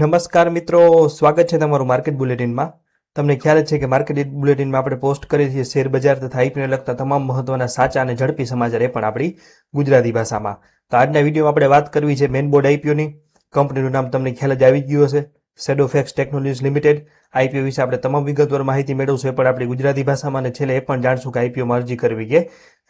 નમસ્કાર મિત્રો, સ્વાગત છે તમારું માર્કેટ બુલેટિનમાં. તમને ખ્યાલ છે કે માર્કેટ બુલેટિનમાં આપણે પોસ્ટ કરીએ છીએ શેર બજાર તથા આઈપીને લગતા તમામ મહત્વના સાચા અને ઝડપી સમાચાર એ પણ આપણી ગુજરાતી ભાષામાં. તો આજના વિડીયોમાં આપણે વાત કરવી છે મેન બોર્ડ આઈપીઓની. કંપનીનું નામ તમને ખ્યાલ જ આવી ગયું હશે. સેડોફેક્સ ટેકનોલોજીસ લિમિટેડ આઈપીઓ વિશે આપણે તમામ વિગતવાર માહિતી મેળવશું એ પણ આપણી ગુજરાતી ભાષામાં અને છેલ્લે એ પણ જાણશું કે આઈપીઓમાં અરજી કરવી કે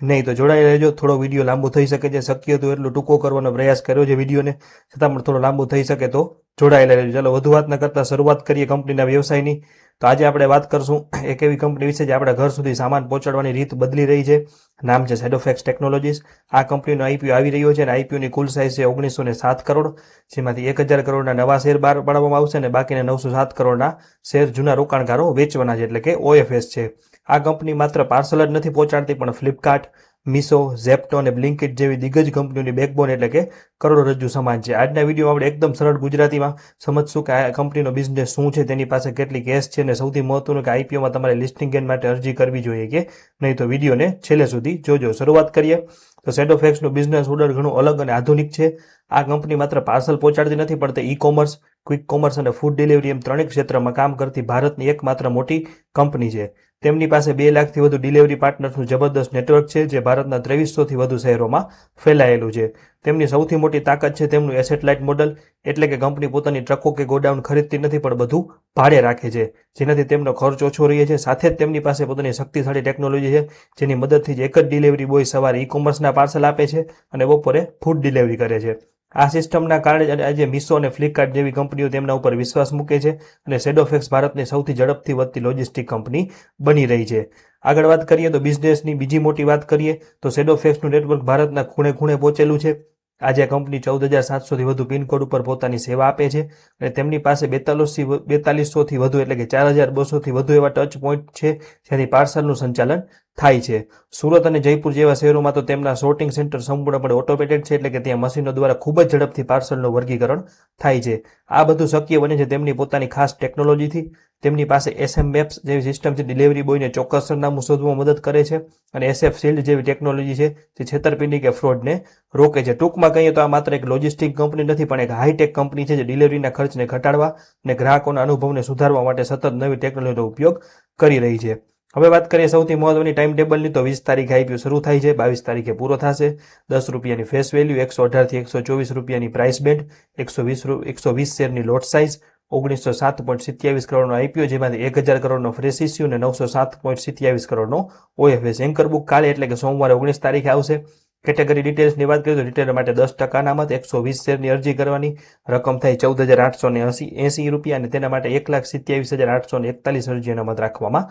નહીં તો જોડાઈ રહેજો. થોડો વીડિયો લાંબો થઈ શકે છે, શક્ય હતું એટલું ટૂંકો કરવાનો પ્રયાસ કર્યો છે વિડીયોને. છતાં પણ થોડો લાંબો થઈ શકે તો જોડાયેલા રહેજો. ચાલો, વધુ વાત ન કરતા શરૂઆત કરીએ કંપનીના વ્યવસાયની. તો આજે આપણે વાત કરશું એક એવી કંપની વિશે જે આપણા ઘર સુધી સામાન પહોંચાડવાની રીત બદલી રહી છે. નામ છે સેડોફેક્સ ટેકનોલોજીસ આ કંપનીનો આઈપીઓ આવી રહ્યો છે અને આઈપીઓની કુલ સાઇઝ છે ઓગણીસો ને સાત કરોડ, જેમાંથી એક હજાર કરોડના નવા શેર બહાર પાડવામાં આવશે અને બાકીના નવસો સાત કરોડના શેર જૂના રોકાણકારો વેચવાના છે, એટલે કે ઓએફએસ છે. આ કંપની માત્ર પાર્સલ જ નથી પહોંચાડતી, પણ ફ્લિપકાર્ટ મિસો ઝેપ્ટો અને બ્લિંકિટ જેવી દિગ્ગજ કંપનીઓની બેકબોન એટલે કે કરોડરજ્જુ સમાન છે. આજના વિડીયોમાં આપણે એકદમ સરળ ગુજરાતીમાં સમજશું કે આ કંપનીનો બિઝનેસ શું છે, તેની પાસે કેટલી કેશ છે અને સૌથી મહત્વનું કે આઈપીઓમાં તમારે લિસ્ટિંગ ગેન માટે અરજી કરવી જોઈએ કે નહીં. તો વિડીયોને છેલ્લે સુધી જોજો. શરૂઆત કરીએ. તો સેડોફેક્સનું બિઝનેસ ઓર્ડર ઘણું અલગ અને આધુનિક છે. આ કંપની માત્ર પાર્સલ પહોંચાડતી નથી, પણ તે ઈ કોમર્સ ક્વિક કોમર્સ અને ફૂડ ડિલિવરી એમ ત્રણેક ક્ષેત્રમાં કામ કરતી ભારતની એકમાત્ર મોટી કંપની છે. તેમની પાસે બે લાખથી વધુ ડિલિવરી પાર્ટનર્સનું જબરદસ્ત નેટવર્ક છે, જે ભારતના ત્રેવીસોથી વધુ શહેરોમાં ફેલાયેલું છે. તેમની સૌથી મોટી તાકાત છે તેમનું એસેટ લાઇટ મોડલ એટલે કે કંપની પોતાની ટ્રકો કે ગોડાઉન ખરીદતી નથી, પણ બધું ભાડે રાખે છે. જેનાથી તેમનો ખર્ચ ઓછો રહે છે. સાથે જ તેમની પાસે પોતાની શક્તિશાળી ટેકનોલોજી છે, જેની મદદથી જ એક જ ડિલિવરી બોય સવારે ઈ કોમર્સના પાર્સલ આપે છે અને બપોરે ફૂડ ડિલિવરી કરે છે. આ સિસ્ટમના કારણે આજે મિસો અને ફ્લિપકાર્ટ જેવી કંપનીઓ તેમના ઉપર વિશ્વાસ મૂકે છે અને સેડોફેક્સ ભારતની સૌથી ઝડપથી વધતી લોજિસ્ટિક કંપની બની રહી છે. આગળ વાત કરીએ તો બિઝનેસની બીજી મોટી વાત કરીએ તો સેડોફેક્સનું નેટવર્ક ભારતના ખૂણે ખૂણે પહોંચેલું છે. આજે આ કંપની ચૌદ હજાર સાતસોથી વધુ પિનકોડ ઉપર પોતાની સેવા આપે છે અને તેમની પાસે બેતાલીસથી બેતાલીસોથી વધુ એટલે કે ચાર હજાર બસોથી વધુ એવા ટચ પોઈન્ટ છે જ્યાંથી પાર્સલનું સંચાલન થાય છે. સુરત અને જયપુર જેવા શહેરોમાં તો તેમના સોર્ટિંગ સેન્ટર સંપૂર્ણપણે ઓટોમેટેડ છે એટલે કે ત્યાં મશીનો દ્વારા ખૂબ જ ઝડપથી પાર્સલનું વર્ગીકરણ થાય છે. આ બધું શક્ય બને છે તેમની પોતાની ખાસ ટેકનોલોજીથી તેમની પાસે એસએમ મેપ્સ જેવી સિસ્ટમ છે. ડિલિવરી બોયને ચોક્કસ સરનામું શોધવામાં મદદ કરે છે અને એસએફ શિલ્ડ જેવી ટેકનોલોજી છે જે છેતરપિંડી કે ફ્રોડને રોકે છે. ટૂંકમાં કહીએ તો આ માત્ર એક લોજિસ્ટિક કંપની નથી, પણ એક હાઈટેક કંપની છે જે ડિલિવરીના ખર્ચને ઘટાડવા અને ગ્રાહકોના અનુભવને સુધારવા માટે સતત નવી ટેકનોલોજીનો ઉપયોગ કરી રહી છે. હવે વાત કરીએ સૌથી મહત્વની ટાઈમ ટેબલની તો વીસ તારીખે આઈપીઓ શરૂ થાય છે, બાવીસ તારીખે પૂરો થશે. દસ રૂપિયાની ફેસ વેલ્યુ એકસો અઢારથી એકસો ચોવીસ રૂપિયાની પ્રાઇસ બેન્ડ એકસો વીસ એકસો વીસ શેરની લોટ સાઇઝ ઓગણીસો સાત પોઈન્ટ સિત્યાવીસ કરોડનો આઈપીઓ જેમાંથી એક હજાર કરોડનો ફ્રેશ ઇસ્યુ અને નવસો સાત પોઈન્ટ સિત્યાવીસ કરોડનો ઓએફએસ એન્કર બુક કાલે, એટલે કે સોમવારે ઓગણીસ તારીખે આવશે. કેટેગરી ડિટેલ્સની વાત કરીએ તો રિટેલર માટે દસ ટકા અનામત એકસો વીસ શેરની અરજી કરવાની, રકમ થાય ચૌદ હજાર આઠસો ને એસી એસી રૂપિયા, અને તેના માટે એક લાખ સિત્યાવીસ હજાર આઠસો ને એકતાલીસ અરજી અનામત રાખવામાં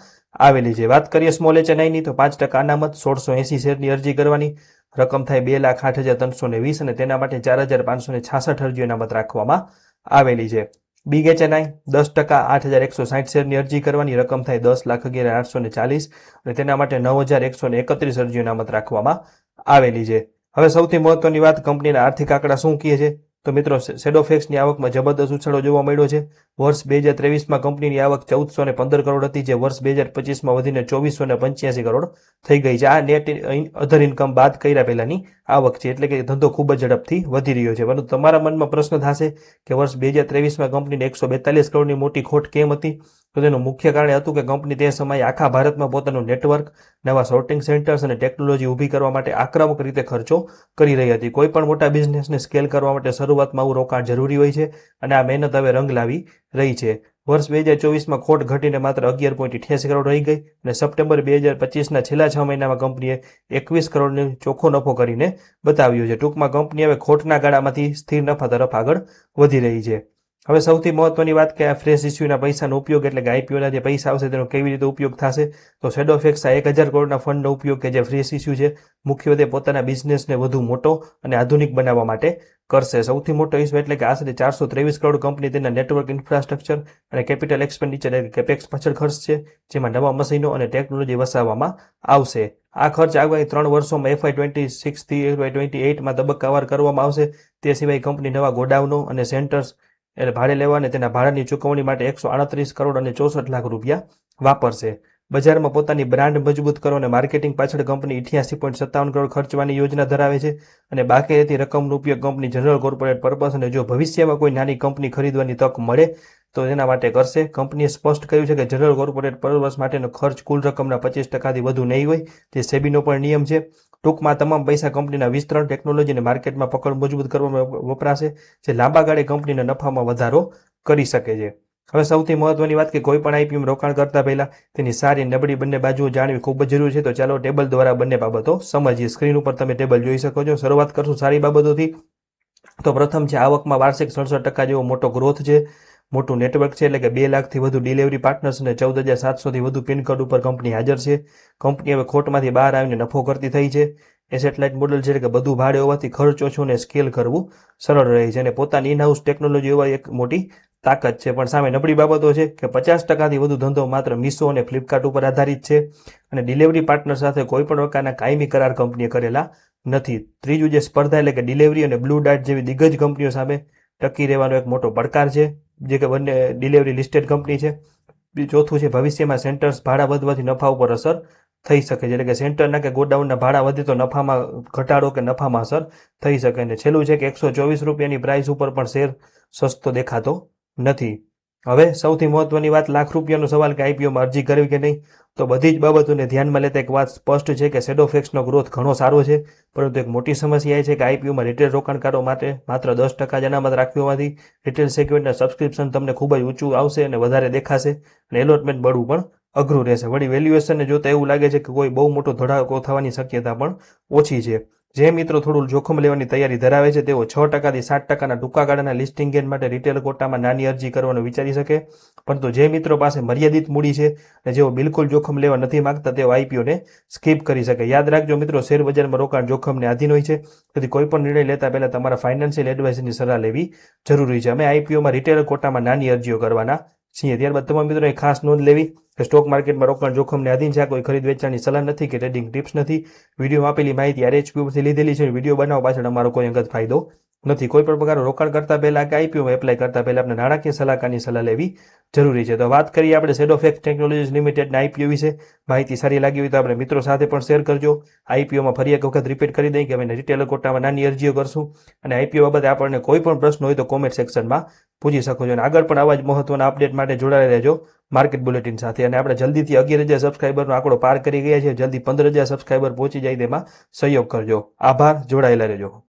આવેલી છે. વાત કરીએ સ્મોલ એચએનઆઈની તો પાંચ ટકા અનામત સોળસો એસી શેરની અરજી કરવાની, રકમ થાય બે લાખ આઠ હજાર ત્રણસો ને વીસ, અને તેના માટે ચાર હજાર પાંચસો ને છાસઠ અરજી અનામત રાખવામાં આવેલી છે. બિગ એચએનઆઈ દસ ટકા આઠ હજાર એકસો સાઠ શેરની અરજી કરવાની રકમ થાય દસ લાખ અગિયાર આઠસો ને ચાલીસ અને તેના માટે નવ હજાર એકસો ને એકત્રીસ અરજી અનામત રાખવામાં આવેલી છે. હવે સૌથી મહત્વની વાત કંપનીના આર્થિક આંકડા શું કહે છે? તો મિત્રો સેડોફેક્સની આવકમાં જબરદસ્ત ઉછાળો જોવા મળ્યો છે. વર્ષ બે હજાર ત્રેવીસમાં કંપનીની આવક ચૌદસો ને પંદર કરોડ હતી, જે વર્ષ બે હજાર પચીસમાં વધીને ચોવીસો ને પંચ્યાસી કરોડ થઈ ગઈ છે. આ નેટ અધર ઇન્કમ બાદ કર્યા પહેલાની આવક છે. એટલે કે ધંધો ખૂબ જ ઝડપથી વધી રહ્યો છે. પરંતુ તમારા મનમાં પ્રશ્ન થશે કે વર્ષ બે હજાર ત્રેવીસમાં કંપનીને એકસો બેતાલીસ કરોડની મોટી ખોટ કેમ હતી? તો તેનું મુખ્ય કારણ હતું કે કંપની તે સમયે આખા ભારતમાં પોતાનું નેટવર્ક, નવા સોર્ટિંગ સેન્ટર્સ અને ટેકનોલોજી ઊભી કરવા માટે આક્રમક રીતે ખર્ચો કરી રહી હતી. કોઈ પણ મોટા બિઝનેસને સ્કેલ કરવા માટે શરૂઆતમાં આવું રોકાણ જરૂરી હોય છે અને આ મહેનત હવે રંગ લાવી રહી છે. વર્ષ બે હજાર ચોવીસમાં ખોટ ઘટીને માત્ર અગિયાર પોઈન્ટ અઠ્યાસી કરોડ રહી ગઈ અને સપ્ટેમ્બર બે હજાર પચીસના છેલ્લા છ મહિનામાં કંપનીએ એકવીસ કરોડનો ચોખ્ખો નફો કરીને બતાવ્યો છે. ટૂંકમાં કંપની હવે ખોટના ગાળામાંથી સ્થિર નફા તરફ આગળ વધી રહી છે. હવે સૌથી મહત્વની વાત કે આ ફ્રેશ ઇસ્યુના પૈસાનો ઉપયોગ એટલે કે આઈપીઓના જે પૈસા આવશે તેનો કેવી રીતે ઉપયોગ થશે? તો સેડોફેક્સ એક હજાર કરોડના ફંડનો ઉપયોગ કે જે ફ્રેશ ઇસ્યુ છે, મુખ્યત્વે પોતાના બિઝનેસને વધુ મોટો અને આધુનિક બનાવવા માટે કરશે. સૌથી મોટો ઇસ્યુ એટલે કે આશરે ચારસો ત્રેવીસ કરોડ કંપની તેના નેટવર્ક ઇન્ફ્રાસ્ટ્રક્ચર અને કેપિટલ એક્સપેન્ડિચર એટલે કેપેક્સ પાછળ ખર્ચ છે, જેમાં નવા મશીનો અને ટેકનોલોજી વસાવવામાં આવશે. આ ખર્ચ આગામી ત્રણ વર્ષોમાં એફઆઈ ટ્વેન્ટી સિક્સથી એફઆઈ ટ્વેન્ટી એઇટમાં તબક્કાવાર કરવામાં આવશે. તે સિવાય કંપની નવા ગોડાઉનો અને સેન્ટર્સ એટલે ભાડે લેવા અને તેના ભાડાની ચૂકવણી માટે એકસો આડત્રીસ કરોડ અને ચોસઠ લાખ રૂપિયા વાપરશે. બજારમાં પોતાની બ્રાન્ડ મજબૂત કરો અને માર્કેટિંગ પાછળ કંપની ઇઠ્યાસી પોઈન્ટ સત્તાવન કરોડ ખર્ચવાની યોજના ધરાવે છે અને બાકી રહેતી રકમનો ઉપયોગ કંપની જનરલ કોર્પોરેટ પર્પસ અને જો ભવિષ્યમાં કોઈ નાની કંપની ખરીદવાની તક મળે, તો એના માટે કરશે. કંપનીએ સ્પષ્ટ કર્યું છે કે જનરલ કોર્પોરેટ પર્પસ માટેનો ખર્ચ કુલ રકમના પચીસ ટકાથી વધુ નહીં હોય. તે સેબીનો પણ નિયમ છે. ટૂંકમાં તમામ પૈસા કંપનીના વિસ્તરણ ટેકનોલોજીને માર્કેટમાં પકડ મજબૂત કરવામાં વપરાશે, જે લાંબા ગાળે કંપનીના નફામાં વધારો કરી શકે છે. હવે સૌથી મહત્વની વાત કે કોઈ પણ આઈપીએમ રોકાણ કરતા પહેલા તેની સારી નબળી બંને બાજુઓ જાણવી ખૂબ જ જરૂરી છે. તો ચાલો ટેબલ દ્વારા બંને બાબતો સમજીએ. સ્ક્રીન ઉપર તમે ટેબલ જોઈ શકો છો. શરૂઆત કરશું સારી બાબતોથી. તો પ્રથમ છે આવકમાં વાર્ષિક સડસઠ ટકા જેવો મોટો ગ્રોથ છે. મોટું નેટવર્ક છે એટલે કે બે લાખથી વધુ ડિલિવરી પાર્ટનર્સ અને ચૌદ હજાર સાતસોથી વધુ પિનકોડ ઉપર કંપની હાજર છે. કંપની હવે ખોટમાંથી બહાર આવીને નફો કરતી થઈ છે. એસેટલાઇટ મોડલ છે કે બધું ભાડે હોવાથી ખર્ચ ઓછો અને સ્કેલ કરવું સરળ રહે છે અને પોતાની ઇનહાઉસ ટેકનોલોજી હોવા એક મોટી તાકાત છે. પણ સામે નબળી બાબતો છે કે પચાસ ટકાથી વધુ ધંધો માત્ર મીશો અને ફ્લિપકાર્ટ ઉપર આધારિત છે અને ડિલિવરી પાર્ટનર સાથે કોઈ પણ પ્રકારના કાયમી કરાર કંપનીએ કરેલા નથી. ત્રીજું જે સ્પર્ધા એટલે કે ડિલિવરી અને બ્લુ ડાર્ટ જેવી દિગ્ગજ કંપનીઓ સામે ટકી રહેવાનો એક મોટો પડકાર છે, જે કે બંને ડિલિવરી લિસ્ટેડ કંપની છે. ચોથું છે, ભવિષ્યમાં સેન્ટર્સ ભાડા વધવાથી નફા ઉપર અસર થઈ શકે છે. એટલે કે સેન્ટરના કે ગોડાઉનના ભાડા વધે તો નફામાં ઘટાડો કે નફામાં અસર થઈ શકે. અને છેલ્લું છે કે એકસો ચોવીસ રૂપિયાની પ્રાઇસ ઉપર પણ શેર સસ્તો દેખાતો નથી. હવે સૌથી મહત્વની વાત લાખ રૂપિયાનો સવાલ કે આઈપીઓમાં અરજી કરવી કે નહીં? તો બધી જ બાબતોને ધ્યાનમાં લેતા એક વાત સ્પષ્ટ છે કે સેડોફેક્સનો ગ્રોથ ઘણો સારો છે, પરંતુ એક મોટી સમસ્યા એ છે કે આઈપીઓમાં રિટેલ રોકાણકારો માટે માત્ર દસ ટકા જ અનામત હોવાથી રિટેલ સેગમેન્ટના સબસ્ક્રિપ્શન તમને ખૂબ જ ઊંચું આવશે અને વધારે દેખાશે અને એલોટમેન્ટ બળવું પણ અઘરું રહેશે. વળી વેલ્યુએશનને જોતા એવું લાગે છે કે કોઈ બહુ મોટો ધડાકો થવાની શક્યતા પણ ઓછી છે. જે મિત્રો થોડું જોખમ લેવાની તૈયારી ધરાવે છે, તેઓ છ ટકાથી સાત ટકાના ટૂંકા ગાળાના લિસ્ટિંગ ગેન માટે રિટેલ કોટામાં નાની અરજી કરવાનું વિચારી શકે. પરંતુ જે મિત્રો પાસે મર્યાદિત મૂડી છે અને જેઓ બિલકુલ જોખમ લેવા નથી માંગતા, તેઓ આઈપીઓને સ્કીપ કરી શકે. યાદ રાખજો મિત્રો, શેર બજારમાં રોકાણ જોખમને આધીન હોય છે. તેથી કોઈ પણ નિર્ણય લેતા પહેલા તમારા ફાઇનાન્શિયલ એડવાઇઝરની સલાહ લેવી જરૂરી છે. અમે આઈપીઓમાં રિટેલ કોટામાં નાની અરજીઓ કરવાના છીએ ત્યારબાદ તમામ મિત્રોએ ખાસ નોંધ લેવી કે સ્ટોક માર્કેટમાં રોકાણ જોખમને આધીન છે, કોઈ ખરીદ વેચાણની સલાહ નથી કે ટ્રેડિંગ ટિપ્સ નથી. વિડીયોમાં આપેલી માહિતી આરએચપી ઉપરથી લીધેલી છે. વીડિયો બનાવવા પાછળ અમારો કોઈ અંગત ફાયદો નથી. કોઈ પણ પ્રકારનું રોકાણ કરતા પહેલા કે આઈપીઓમાં એપ્લાય કરતા પહેલા આપણે નાણાકીય સલાહકારની સલાહ લેવી જરૂરી છે. તો વાત કરીએ આપણે સેડોફેક્સ ટેકનોલોજીસ લિમિટેડના આઈપીઓ વિશે. માહિતી સારી લાગી હોય તો આપણે મિત્રો સાથે પણ શેર કરજો. આઈપીઓમાં ફરી એક વખત રિપીટ કરી દઈએ કે અમે રિટેલ કોટામાં નાની અરજીઓ કરશું. અને આઈપીઓ બાબતે આપણને કોઈ પણ પ્રશ્ન હોય તો કોમેન્ટ સેક્શનમાં પૂછી શકો છો. અને આગળ પણ આવા જ મહત્વના અપડેટ માટે જોડાયેલા રહેજો માર્કેટ બુલેટિન સાથે. અને આપણે જલ્દીથી અગિયાર હજાર સબસ્ક્રાઈબરનો આંકડો પાર કરી ગયા છે જલ્દી પંદર હજાર સબસ્ક્રાઈબર પહોંચી જાય તેમાં સહયોગ કરજો. આભાર. જોડાયેલા રહેજો.